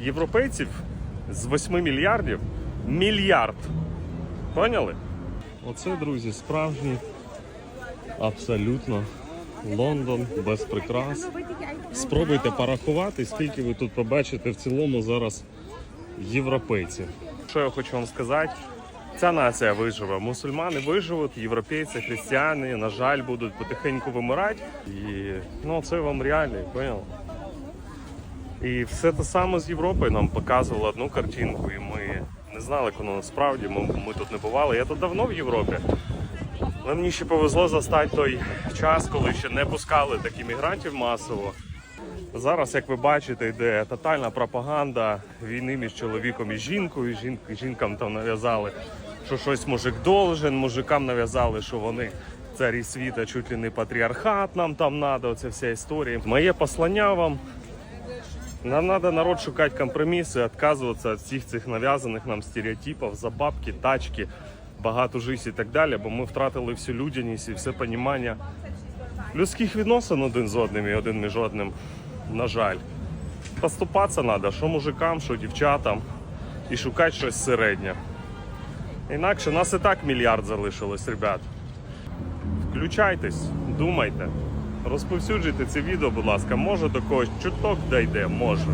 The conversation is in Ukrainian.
європейців з 8 мільярдів мільярд. Поняли? Оце, друзі, справжній абсолютно Лондон без прикрас. Спробуйте порахувати, скільки ви тут побачите в цілому зараз європейців. Що я хочу вам сказати? Ця нація виживе. Мусульмани виживуть, європейці, християни, на жаль, будуть потихеньку вимирати. І ну, це вам реально, понял? І все те саме з Європою нам показувало одну картинку, і ми не знали, воно насправді. Ми, ми тут не бували. Я тут давно в Європі. Але мені ще повезло застати той час, коли ще не пускали таких мігрантів масово. Зараз, як ви бачите, йде тотальна пропаганда війни між чоловіком і жінкою. Жін, жінкам там нав'язали, що щось мужик должен, мужикам нав'язали, що вони царі світа, чуть ли не патріархат нам там треба, оця вся історія. Моє послання вам. Нам треба народ шукати компроміси, відказуватися від всіх цих нав'язаних нам стереотипів, забабки, тачки, багато життя і так далі, бо ми втратили всю людяність і все розуміння людських відносин один з одним і один між одним, на жаль. Поступатися треба, що мужикам, що дівчатам, і шукати щось середнє. Інакше нас і так мільярд залишилось, ребят. Включайтесь, думайте, розповсюджуйте це відео, будь ласка. Може до когось чуток дійде, може.